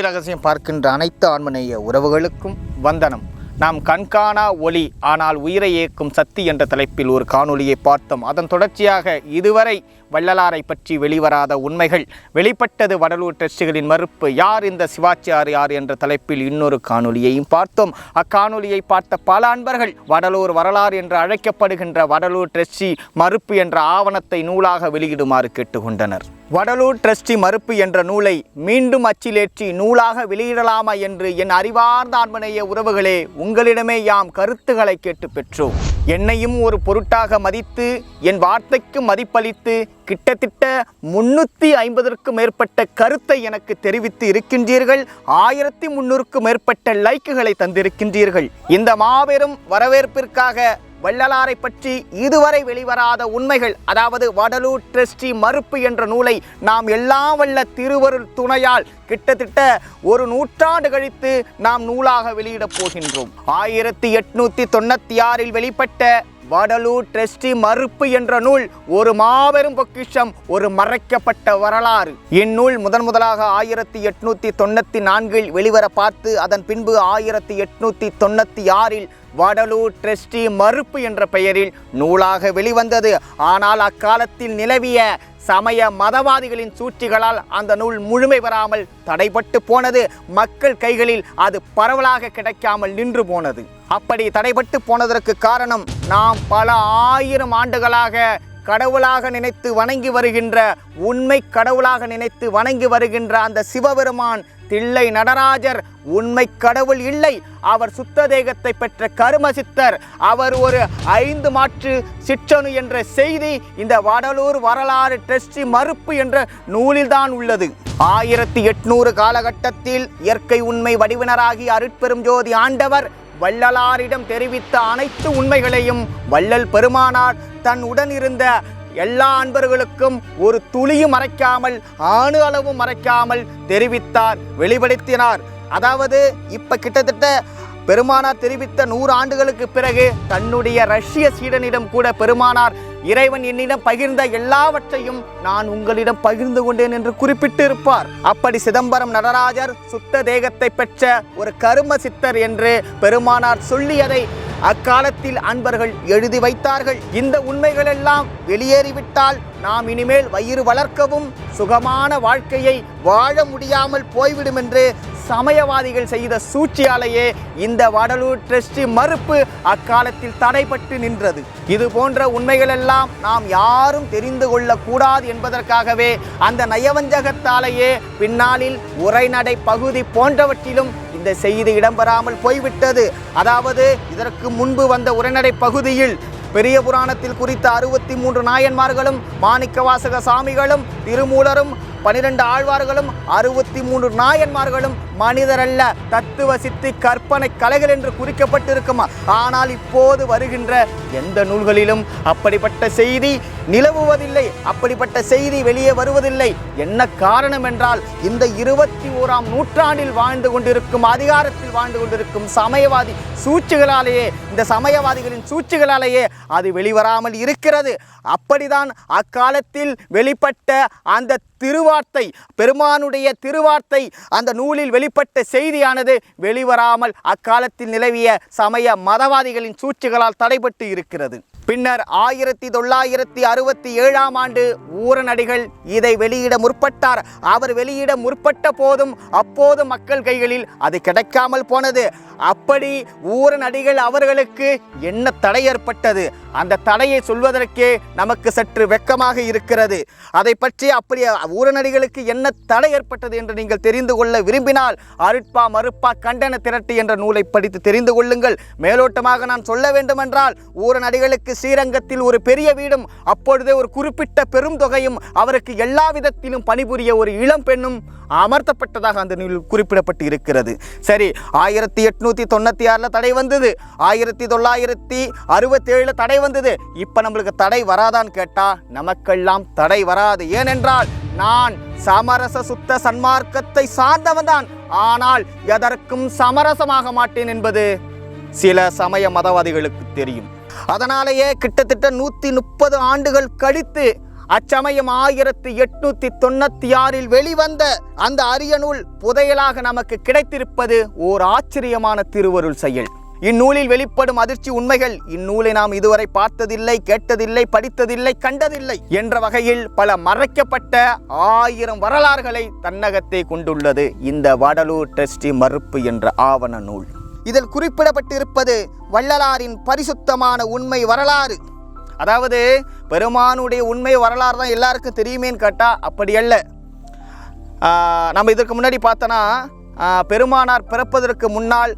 ஒளி ரகசியம் பார்க்கின்ற அனைத்து ஆன்மநேய உறவுகளுக்கும் வந்தனம். நாம் கண்காணா ஒளி ஆனால் உயிரை இயக்கும் சக்தி என்ற தலைப்பில் ஒரு காணொளியை பார்த்தோம். அதன் தொடர்ச்சியாக இதுவரை வள்ளலாரை பற்றி வெளிவராத உண்மைகள் வெளிப்பட்டது வடலூர் டெஸ்டுகளின் மறுப்பு யார் இந்த சிவாச்சியார் யார் என்ற தலைப்பில் இன்னொரு காணொலியையும் பார்த்தோம். அக்காணொலியை பார்த்த பல அன்பர்கள் வடலூர் வரலாறு என்று அழைக்கப்படுகின்ற வடலூர் டெஸ்டி மறுப்பு என்ற ஆவணத்தை நூலாக வெளியிடுமாறு கேட்டுக்கொண்டனர். வடலூர் ட்ரஸ்டி மறுப்பு என்ற நூலை மீண்டும் அச்சிலேற்றி நூலாக வெளியிடலாமா என்று என் அறிவார்ந்த அன்பனைய உறவுகளே உங்களிடமே யாம் கருத்துக்களை கேட்டு பெற்றோம். என்னையும் ஒரு பொருட்டாக மதித்து என் வார்த்தைக்கு மதிப்பளித்து கிட்டத்தட்ட முன்னூற்றி ஐம்பதற்கும் மேற்பட்ட கருத்தை எனக்கு தெரிவித்து இருக்கின்றீர்கள் ஆயிரத்தி முன்னூறுக்கும் மேற்பட்ட லைக்குகளை தந்திருக்கின்றீர்கள். இந்த மாபெரும் வரவேற்பிற்காக வள்ளலாரை பற்றி இதுவரை வெளிவராத உண்மைகள் அதாவது வடலூர் ட்ரஸ்டி மறுப்பு என்ற நூலை நாம் எல்லாம் வல்ல திருவருள் துணையால் கிட்டத்தட்ட ஒரு நூற்றாண்டு கழித்து நாம் நூலாக வெளியிடப் போகின்றோம். ஆயிரத்தி எட்நூத்தி தொண்ணூத்தி ஆறில் வெளிப்பட்ட வடலூர் ட்ரஸ்டி மறுப்பு என்ற நூல் ஒரு மாபெரும் பொக்கிஷம் ஒரு மறைக்கப்பட்ட வரலாறு. இந்நூல் முதன் முதலாக ஆயிரத்தி எட்நூத்தி தொண்ணூத்தி நான்கில் வெளிவர பார்த்து அதன் பின்பு ஆயிரத்தி எட்நூத்தி தொண்ணூத்தி ஆறில் வடலூர் ட்ரஸ்டி மறுப்பு என்ற பெயரில் நூலாக வெளிவந்தது. ஆனால் அக்காலத்தில் நிலவிய சமய மதவாதிகளின் சூழ்ச்சிகளால் அந்த நூல் முழுமை பெறாமல் தடைபட்டு போனது. மக்கள் கைகளில் அது பரவலாக கிடைக்காமல் நின்று போனது. அப்படி தடைபட்டு போனதற்கு காரணம் நாம் பல ஆயிரம் ஆண்டுகளாக கடவுளாக நினைத்து வணங்கி வருகின்ற உண்மை கடவுளாக நினைத்து வணங்கி வருகின்ற அந்த சிவபெருமான் தில்லை நடராஜர் உண்மை கடவுள் இல்லை. அவர் சுத்த தேகத்தை பெற்ற கரும சித்தர் அவர் ஒரு ஐந்து மாற்று சிற்றணு என்ற செய்தி இந்த வடலூர் வரலாறு டெஸ்டி மறுப்பு என்ற நூலில்தான் உள்ளது. ஆயிரத்தி எட்நூறு காலகட்டத்தில் இயற்கை உண்மை வடிவினராகி அருட்பெரும் ஜோதி ஆண்டவர் வள்ளலாரிடம் தெரிவித்த அனைத்து உண்மைகளையும் வள்ளல் பெருமானார் தன் உடன் இருந்த எல்லா அன்பர்களுக்கும் ஒரு துளியும் மறைக்காமல் ஆணு அளவும் மறைக்காமல் தெரிவித்தார் வெளிப்படுத்தினார். அதாவது இப்ப கிட்டத்தட்ட பெருமானார் தெரிவித்த நூறு ஆண்டுகளுக்கு பிறகு தன்னுடைய ரஷ்ய சீடனிடம் கூட பெருமானார் இறைவன் என்னிடம் பகிர்ந்த எல்லாவற்றையும் நான் உங்களிடம் பகிர்ந்து கொண்டேன் என்று குறிப்பிட்டு இருப்பார் அப்படி சிதம்பரம் நடராஜர் சுத்த தேகத்தை பெற்ற ஒரு கரும சித்தர் என்று பெருமானார் சொல்லியதை அக்காலத்தில் அன்பர்கள் எழுதி வைத்தார்கள். இந்த உண்மைகள் எல்லாம் வெளியேறிவிட்டால் நாம் இனிமேல் வயிறு வளர்க்கவும் சுகமான வாழ்க்கையை வாழ முடியாமல் போய்விடும் என்று சமயவாதிகள் செய்த சூழ்ச்சியாலேயே இந்த வடலூர் டிரஸ்டி மறுப்பு அக்காலத்தில் தடைப்பட்டு நின்றது. இது போன்ற உண்மைகள் எல்லாம் நாம் யாரும் தெரிந்து கொள்ளக்கூடாது என்பதற்காகவே அந்த நயவஞ்சகத்தாலேயே பின்னாளில் உரைநடை பகுதி போன்றவற்றிலும் இந்த செய்தி இடம்பெறாமல் போய்விட்டது. அதாவது இதற்கு முன்பு வந்த உரைநடை பகுதியில் பெரிய புராணத்தில் குறித்த அறுபத்தி மூன்று நாயன்மார்களும் மாணிக்க வாசக சாமிகளும் திருமூலரும் பனிரெண்டு ஆழ்வார்களும் அறுபத்தி மூன்று நாயன்மார்களும் மனிதரல்ல தத்துவ சித்தி கற்பனை கலைகள் என்று குறிக்கப்பட்டிருக்குமா? ஆனால் இப்போது வருகின்ற எந்த நூல்களிலும் அப்படிப்பட்ட செய்தி நிலவுவதில்லை அப்படிப்பட்ட செய்தி வெளியே வருவதில்லை. என்ன காரணம் என்றால் இந்த இருபத்தி ஓராம் நூற்றாண்டில் வாழ்ந்து கொண்டிருக்கும் அதிகாரத்தில் வாழ்ந்து கொண்டிருக்கும் சமயவாதி சூழ்ச்சிகளாலேயே இந்த சமயவாதிகளின் சூழ்ச்சிகளாலேயே அது வெளிவராமல் இருக்கிறது. அப்படிதான் அக்காலத்தில் வெளிப்பட்ட அந்த திருவார்த்தை பெருமானுடைய திருவார்த்தை அந்த நூலில் வெளிப்பட்ட செய்தியானது வெளிவராமல் அக்காலத்தில் நிலவிய சமய மதவாதிகளின் சூழ்ச்சிகளால் தடைபட்டு இருக்கிறது. பின்னர் ஆயிரத்தி தொள்ளாயிரத்தி அறுபத்தி ஏழாம் ஆண்டு ஊரநடிகள் இதை வெளியிட முற்பட்டார். அவர் வெளியிட முற்பட்ட போதும் அப்போது மக்கள் கைகளில் அது கிடைக்காமல் போனது. அப்படி ஊரநடிகள் அவர்களுக்கு என்ன தடை ஏற்பட்டது? அந்த தடையை சொல்வதற்கே நமக்கு சற்று வெக்கமாக இருக்கிறது. அதை பற்றி அப்படி ஊரநடிகளுக்கு என்ன தடை ஏற்பட்டது என்று நீங்கள் தெரிந்து கொள்ள விரும்பினால் அருட்பா மறுப்பா கண்டன திரட்டு என்ற நூலை படித்து தெரிந்து கொள்ளுங்கள். மேலோட்டமாக நான் சொல்ல வேண்டுமென்றால் ஊரநடிகளுக்கு ஸ்ரீரங்கத்தில் ஒரு பெரிய வீடும் அப்பொழுதே ஒரு குறிப்பிட்ட பெரும் தொகையும் அவருக்கு எல்லா விதத்திலும் பணிபுரிய ஒரு இளம் பெண்ணும் அமர்த்தப்பட்டதாக அந்த நூலில் குறிப்பிடப்பட்டு இருக்கிறது. சரி ஆயிரத்தி எட்நூத்தி தொண்ணூத்தி ஆறுல தடை வந்தது. ஆயிரத்தி தொள்ளாயிரத்தி அறுபத்தேழுல தடை வந்தது. இப்ப நம்மளுக்கு தடை வராதான்னு கேட்டா நமக்கெல்லாம் தடை வராது. ஏனென்றால் நான் சமரச சுத்த சன்மார்க்கத்தை சார்ந்தவன் தான். ஆனால் எதற்கும் சமரசமாக மாட்டேன் என்பது சில சமய மதவாதிகளுக்கு தெரியும். அதனாலேயே கிட்டத்தட்ட நூற்றி முப்பது ஆண்டுகள் கழித்து அச்சமயம் ஆயிரத்தி எட்நூத்தி தொண்ணூத்தி ஆறில் வெளிவந்த அந்த அரிய நூல் புதையலாக நமக்கு கிடைத்திருப்பது ஓர் ஆச்சரியமான திருவருள் செயல். இந்நூலில் வெளிப்படும் அதிர்ச்சி உண்மைகள் இந்நூலை நாம் இதுவரை பார்த்ததில்லை கேட்டதில்லை படித்ததில்லை கண்டதில்லை என்ற வகையில் பல மறைக்கப்பட்ட ஆயிரம் வரலாறுகளை தன்னகத்தை கொண்டுள்ளது இந்த வடலூர் டெஸ்டி மறுப்பு என்ற ஆவண நூல். இதில் குறிப்பிடப்பட்டிருப்பது வள்ளலாரின் பரிசுத்தமான உண்மை வரலாறு. அதாவது பெருமானுடைய உண்மை வரலாறு தான் எல்லாருக்கும் தெரியுமேன்னு கேட்டால் அப்படி அல்ல. நம்ம இதற்கு முன்னாடி பார்த்தோன்னா பெருமானார் பிறப்பதற்கு முன்னால்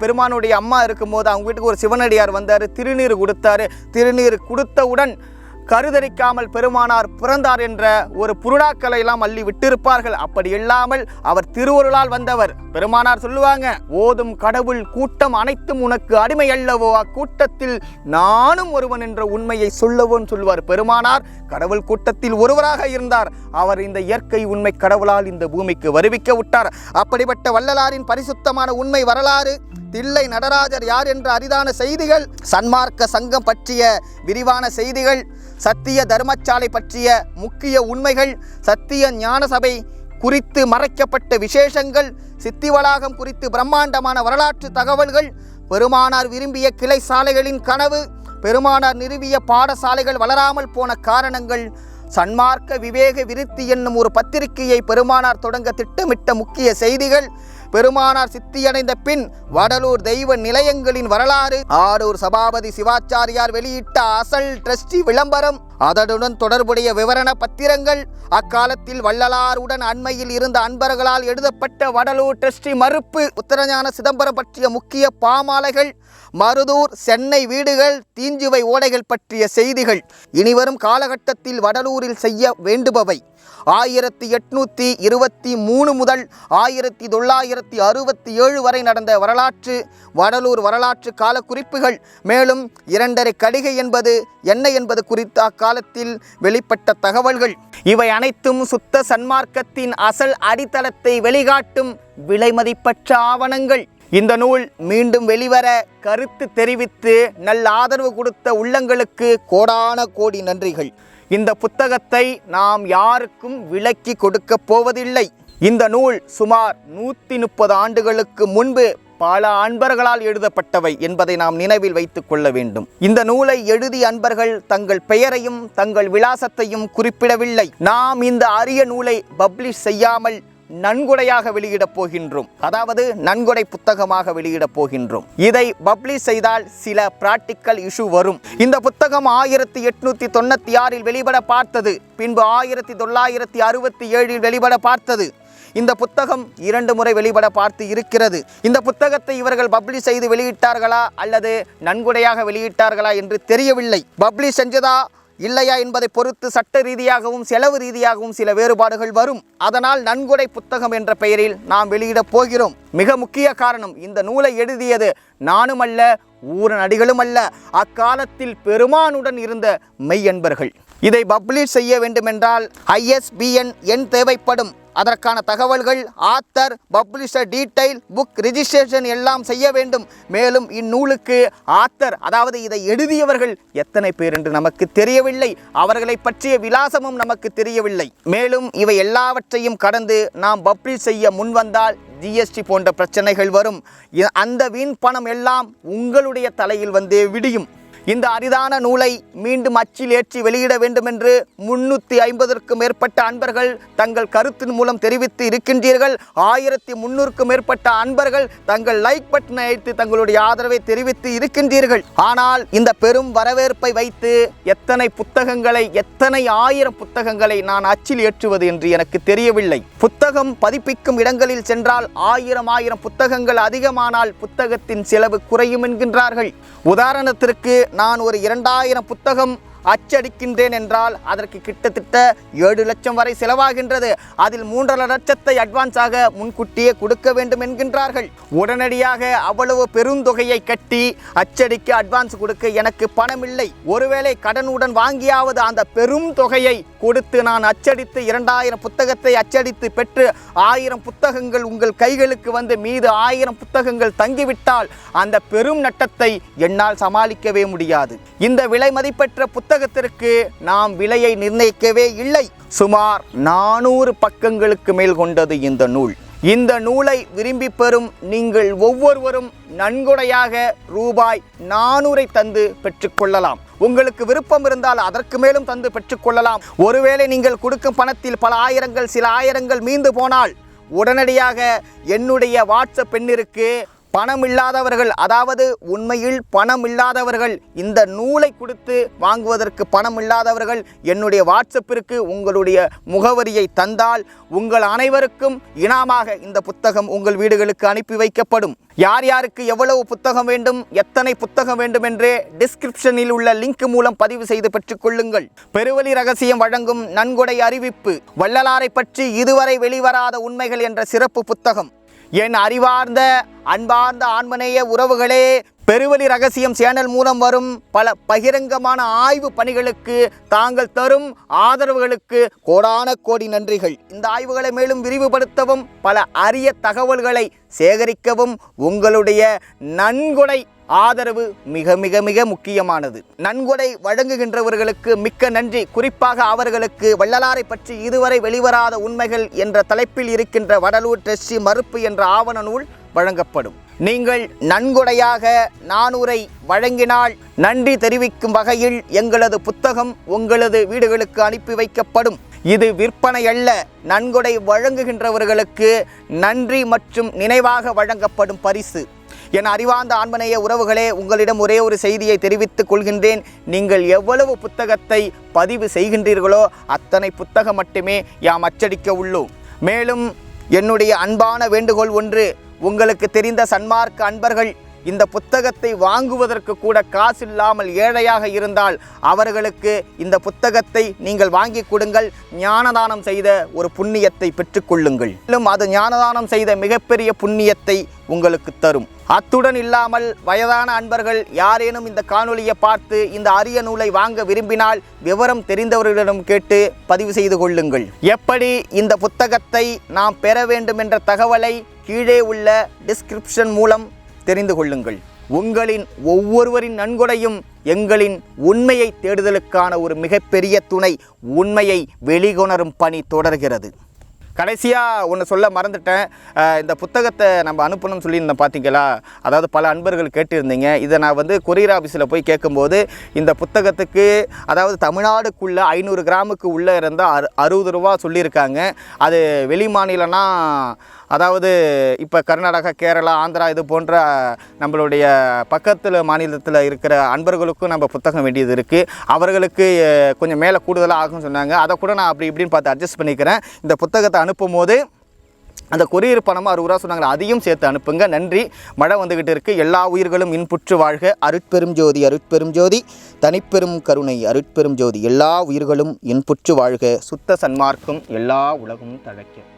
பெருமானுடைய அம்மா இருக்கும்போது அவங்க வீட்டுக்கு ஒரு சிவனடியார் வந்தார் திருநீர் கொடுத்தாரு. திருநீர் கொடுத்தவுடன் கருதரிக்காமல் பெருமானார் பிறந்தார் என்ற ஒரு புருடாக்களை எல்லாம் அள்ளி விட்டிருப்பார்கள். அப்படி இல்லாமல் அவர் திருவருளால் வந்தவர். பெருமானார் சொல்லுவாங்க ஓதும் கடவுள் கூட்டம் அனைத்தும் உனக்கு அடிமை அல்லவோ? அக்கூட்டத்தில் நானும் ஒருவன் என்ற உண்மையை சொல்லவோன்னு சொல்லுவார். பெருமானார் கடவுள் கூட்டத்தில் ஒருவராக இருந்தார். அவர் இந்த இயற்கை உண்மை கடவுளால் இந்த பூமிக்கு வருவிக்க விட்டார். அப்படிப்பட்ட வள்ளலாரின் பரிசுத்தமான உண்மை வரலாறு தில்லை நடராஜர் யார் என்ற அரிதான செய்திகள் சன்மார்க்க சங்கம் பற்றிய விரிவான செய்திகள் சத்திய தர்மசாலை பற்றிய முக்கிய உண்மைகள் சத்திய ஞான சபை குறித்து மறைக்கப்பட்ட விசேஷங்கள் சித்தி வளாகம் குறித்து பிரம்மாண்டமான வரலாற்று தகவல்கள் பெருமானார் விரும்பிய கிளை சாலைகளின் கனவு பெருமானார் நிறுவிய பாடசாலைகள் வளராமல் போன காரணங்கள் சன்மார்க்க விவேக விருத்தி என்னும் ஒரு பத்திரிகையை பெருமானார் தொடங்க திட்டமிட்ட முக்கிய செய்திகள் பெருமானார் சித்தியடைந்த பின் வடலூர் தெய்வ நிலையங்களின் வரலாறு ஆடூர் சபாபதி சிவாச்சாரியார் வெளியிட்ட அசல் டிரஸ்டி விளம்பரம். அதனுடன் தொடர்புடைய விவரண பத்திரங்கள் அக்காலத்தில் வள்ளலாருடன் அண்மையில் இருந்த அன்பர்களால் எழுதப்பட்ட வடலூர் ட்ரஸ்டி மறுப்பு உத்தரஞான சிதம்பரம் பற்றிய முக்கிய பாமாலைகள் மருதூர் சென்னை வீடுகள் தீஞ்சுவை ஓடைகள் பற்றிய செய்திகள். இனிவரும் காலகட்டத்தில் வடலூரில் செய்ய வேண்டுபவை. ஆயிரத்தி எட்நூற்றி இருபத்தி மூணு முதல் ஆயிரத்தி தொள்ளாயிரத்தி அறுபத்தி ஏழு வரை நடந்த வரலாற்று வடலூர் வரலாற்று கால குறிப்புகள் மேலும் இரண்டரை கடிகை என்பது என்ன என்பது குறித்த அக்காலத்தில் வெளிப்பட்ட தகவல்கள். இவை அனைத்தும் சுத்த சன்மார்க்கத்தின் அசல் அடித்தளத்தை வெளிகாட்டும் விலைமதிப்பற்ற ஆவணங்கள். இந்த நூல் மீண்டும் வெளிவர கருத்து தெரிவித்து நல்ல ஆதரவு கொடுத்த உள்ளங்களுக்கு கோடான கோடி நன்றிகள். இந்த புத்தகத்தை நாம் யாருக்கும் விலக்கி கொடுக்கப் போவதில்லை. இந்த நூல் சுமார் நூற்றி முப்பது ஆண்டுகளுக்கு முன்பு பல அன்பர்களால் எழுதப்பட்டவை என்பதை நாம் நினைவில் வைத்துக் கொள்ள வேண்டும். இந்த நூலை எழுதிய அன்பர்கள் தங்கள் பெயரையும் தங்கள் விலாசத்தையும் குறிப்பிடவில்லை. நாம் இந்த அரிய நூலை பப்ளிஷ் செய்யாமல் நன்கொடையாக வெளியிடப் போகின்றோம். அதாவது நன்கொடை புத்தகமாக வெளியிடப் போகின்றோம். இதை பப்ளிஷ் செய்தால் சில பிராக்டிக்கல் இஷ்யூ வரும். இந்த புத்தகம் ஆயிரத்தி எட்நூத்தி தொண்ணூத்தி ஆறில் வெளிப்பட பார்த்தது. பின்பு ஆயிரத்தி தொள்ளாயிரத்தி அறுபத்தி ஏழில் வெளிப்பட பார்த்தது. இந்த புத்தகம் இரண்டு முறை வெளிப்பட பார்த்து இருக்கிறது. இந்த புத்தகத்தை இவர்கள் பப்ளிஷ் செய்து வெளியிட்டார்களா அல்லது நன்கொடையாக வெளியிட்டார்களா என்று தெரியவில்லை. பப்ளிஷ் செஞ்சதா இல்லையா என்பதை பொறுத்து சட்ட ரீதியாகவும் செலவு ரீதியாகவும் சில வேறுபாடுகள் வரும். அதனால் நன்கொடை புத்தகம் என்ற பெயரில் நாம் வெளியிடப் போகிறோம். மிக முக்கிய காரணம் இந்த நூலை எழுதியது நானும் அல்ல ஊரன் நடிகளும் அல்ல அக்காலத்தில் பெருமானுடன் இருந்த மெய்யன்பர்கள். இதை பப்ளிஷ் செய்ய வேண்டுமென்றால் ஐஎஸ்பிஎன் எண் தேவைப்படும். அதற்கான தகவல்கள் author publisher detail book registration எல்லாம் செய்ய வேண்டும். மேலும் இந்நூலுக்கு ஆத்தர் அதாவது இதை எழுதியவர்கள் எத்தனை பேர் என்று நமக்கு தெரியவில்லை. அவர்களை பற்றிய விலாசமும் நமக்கு தெரியவில்லை. மேலும் இவை எல்லாவற்றையும் கடந்து நாம் பப்ளிஷ் செய்ய முன்வந்தால் ஜிஎஸ்டி போன்ற பிரச்சனைகள் வரும். அந்த வீண் பணம் எல்லாம் உங்களுடைய தலையில் வந்தே விடியும். இந்த அரிதான நூலை மீண்டும் அச்சில் ஏற்றி வெளியிட வேண்டும் என்று முன்னூற்றி ஐம்பதற்கும் மேற்பட்ட அன்பர்கள் தங்கள் கருத்தின் மூலம் தெரிவித்து இருக்கின்றீர்கள். ஆயிரத்தி முன்னூறுக்கும் மேற்பட்ட அன்பர்கள் தங்கள் லைக் பட்டனை அழைத்து தங்களுடைய ஆதரவை தெரிவித்து இருக்கின்றீர்கள். ஆனால் இந்த பெரும் வரவேற்பை வைத்து எத்தனை புத்தகங்களை எத்தனை ஆயிரம் புத்தகங்களை நான் அச்சில் ஏற்றுவது என்று எனக்கு தெரியவில்லை. புத்தகம் பதிப்பிக்கும் இடங்களில் சென்றால் ஆயிரம் ஆயிரம் புத்தகங்கள் அதிகமானால் புத்தகத்தின் செலவு குறையும் என்கின்றார்கள். உதாரணத்திற்கு நான் ஒரு இரண்டாயிரம் புத்தகம் அச்சடிக்கின்றேன் என்றால் அதற்கு கிட்டத்தட்ட ஏழு லட்சம் வரை செலவாகின்றது. அதில் மூன்றரை லட்சத்தை அட்வான்ஸாக முன்கூட்டியே கொடுக்க வேண்டும் என்கின்றார்கள். உடனடியாக அவ்வளவு பெருந்தொகையை கட்டி அச்சடிக்க அட்வான்ஸ் கொடுக்க எனக்கு பணம் இல்லை ஒருவேளை கடனுடன் வாங்கியாவது அந்த பெரும் தொகையை கொடுத்து நான் அச்சடித்து இரண்டாயிரம் புத்தகத்தை அச்சடித்து பெற்று ஆயிரம் புத்தகங்கள் உங்கள் கைகளுக்கு வந்து மீது ஆயிரம் புத்தகங்கள் தங்கிவிட்டால் அந்த பெரும் நட்டத்தை என்னால் சமாளிக்கவே முடியாது. இந்த விலை மதிப்பெற்ற புத்தகத்திற்கு நாம் விலையை நிர்ணயிக்கவே இல்லை. சுமார் நானூறு பக்கங்களுக்கு மேல் கொண்டது இந்த நூல். இந்த நூலை விரும்பி பெறும் நீங்கள் ஒவ்வொருவரும் நன்கொடையாக ரூபாய் நானூறை தந்து பெற்றுக்கொள்ளலாம் உங்களுக்கு விருப்பம் இருந்தால் அதற்கு மேலும் தந்து பெற்றுக்கொள்ளலாம் ஒருவேளை நீங்கள் கொடுக்கும் பணத்தில் பல ஆயிரங்கள் சில ஆயிரங்கள் மீந்து போனால் உடனடியாக என்னுடைய வாட்ஸ்அப் எண்ணிற்கு பணம் இல்லாதவர்கள் அதாவது உண்மையில் பணம் இல்லாதவர்கள் இந்த நூலை கொடுத்து வாங்குவதற்கு பணம் இல்லாதவர்கள் என்னுடைய வாட்ஸ்அப்பிற்கு உங்களுடைய முகவரியை தந்தால் உங்கள் அனைவருக்கும் இனாமாக இந்த புத்தகம் உங்கள் வீடுகளுக்கு அனுப்பி வைக்கப்படும். யார் யாருக்கு எவ்வளவு புத்தகம் வேண்டும் எத்தனை புத்தகம் வேண்டும் என்று டிஸ்கிரிப்ஷனில் உள்ள லிங்க் மூலம் பதிவு செய்து பெற்றுக்கொள்ளுங்கள் பெருவழி ரகசியம் வழங்கும் நன்கொடை அறிவிப்பு வள்ளலாரை பற்றி இதுவரை வெளிவராத உண்மைகள் என்ற சிறப்பு புத்தகம். என் அறிவார்ந்த அன்பார்ந்த ஆன்மநேய உறவுகளே பெருவழி ரகசியம் சேனல் மூலம் வரும் பல பகிரங்கமான ஆய்வு பணிகளுக்கு தாங்கள் தரும் ஆதரவுகளுக்கு கோடான கோடி நன்றிகள். இந்த ஆய்வுகளை மேலும் விரிவுபடுத்தவும் பல அரிய தகவல்களை சேகரிக்கவும் உங்களுடைய நன்கொடை ஆதரவு மிக மிக மிக முக்கியமானது. நன்கொடை வழங்குகின்றவர்களுக்கு மிக்க நன்றி. குறிப்பாக அவர்களுக்கு வள்ளலாரை பற்றி இதுவரை வெளிவராத உண்மைகள் என்ற தலைப்பில் இருக்கின்ற வடலூர் டெஸ்டி மறுப்பு என்ற ஆவண நூல் வழங்கப்படும். நீங்கள் நன்கொடையாக நானூரை வழங்கினால் நன்றி தெரிவிக்கும் வகையில் எங்களது புத்தகம் உங்களது வீடுகளுக்கு அனுப்பி வைக்கப்படும். இது விற்பனை அல்ல நன்கொடை வழங்குகின்றவர்களுக்கு நன்றி மற்றும் நினைவாக வழங்கப்படும் பரிசு. என் அறிவார்ந்த ஆண்மனைய உறவுகளே உங்களிடம் ஒரே ஒரு செய்தியை தெரிவித்துக் கொள்கின்றேன். நீங்கள் எவ்வளவு புத்தகத்தை பதிவு செய்கின்றீர்களோ அத்தனை புத்தகம் மட்டுமே யாம் அச்சடிக்க உள்ளோம். மேலும் என்னுடைய அன்பான வேண்டுகோள் ஒன்று உங்களுக்கு தெரிந்த சன்மார்க்க அன்பர்கள் இந்த புத்தகத்தை வாங்குவதற்கு கூட காசு இல்லாமல் ஏழையாக இருந்தால் அவர்களுக்கு இந்த புத்தகத்தை நீங்கள் வாங்கி கொடுங்கள். ஞானதானம் செய்த ஒரு புண்ணியத்தை பெற்றுக்கொள்ளுங்கள் மேலும் அது ஞானதானம் செய்த மிகப்பெரிய புண்ணியத்தை உங்களுக்கு தரும். அத்துடன் இல்லாமல் வயதான அன்பர்கள் யாரேனும் இந்த காணொலியை பார்த்து இந்த அரிய நூலை வாங்க விரும்பினால் விவரம் தெரிந்தவர்களிடம் கேட்டு பதிவு செய்து கொள்ளுங்கள். எப்படி இந்த புத்தகத்தை நாம் பெற வேண்டும் என்ற தகவலை கீழே உள்ள டிஸ்கிரிப்ஷன் மூலம் தெரிந்து கொள்ளுங்கள். உங்களின் ஒவ்வொருவரின் நன்கொடையும் எங்களின் உண்மையை தேடுதலுக்கான ஒரு மிகப்பெரிய துணை உண்மையை வெளிகொணரும் பணி தொடர்கிறது. கடைசியாக ஒன்று சொல்ல மறந்துட்டேன். இந்த புத்தகத்தை நம்ம அனுப்பணும்னு சொல்லியிருந்தேன் பார்த்தீங்களா அதாவது பல அன்பர்கள் கேட்டிருந்தீங்க. இதை நான் வந்து கொரியர் ஆஃபீஸில் போய் கேட்கும்போது இந்த புத்தகத்துக்கு அதாவது தமிழ்நாடுக்குள்ளே ஐநூறு கிராமுக்கு உள்ளே இருந்தால் அறு அறுபது ரூபா சொல்லியிருக்காங்க. அது வெளி மாநிலம்னா அதாவது இப்போ கர்நாடகா கேரளா ஆந்திரா இது போன்ற நம்மளுடைய பக்கத்தில் மாநிலத்தில் இருக்கிற அன்பர்களுக்கும் நம்ம புத்தகம் வேண்டியது இருக்குது அவர்களுக்கு கொஞ்சம் மேலே கூடுதலாக ஆகும்னு சொன்னாங்க. அதை கூட நான் அப்படி இப்படின்னு பார்த்து அட்ஜஸ்ட் பண்ணிக்கிறேன். இந்த புத்தகத்தை அனுப்பும் போது அந்த கொரியர் பணமாக அறுபது ரூபா சொன்னாங்களா அதையும் சேர்த்து அனுப்புங்க. நன்றி. மழை வந்துக்கிட்டு இருக்குது எல்லா உயிர்களும் இன்புற்று வாழ்க. அருட்பெரும் ஜோதி அருட்பெரும் ஜோதி. தனிப்பெரும் கருணை அருட்பெரும் ஜோதி. எல்லா உயிர்களும் இன்புற்று வாழ்க. சுத்த சன்மார்க்கும் எல்லா உலகமும் தழைக்க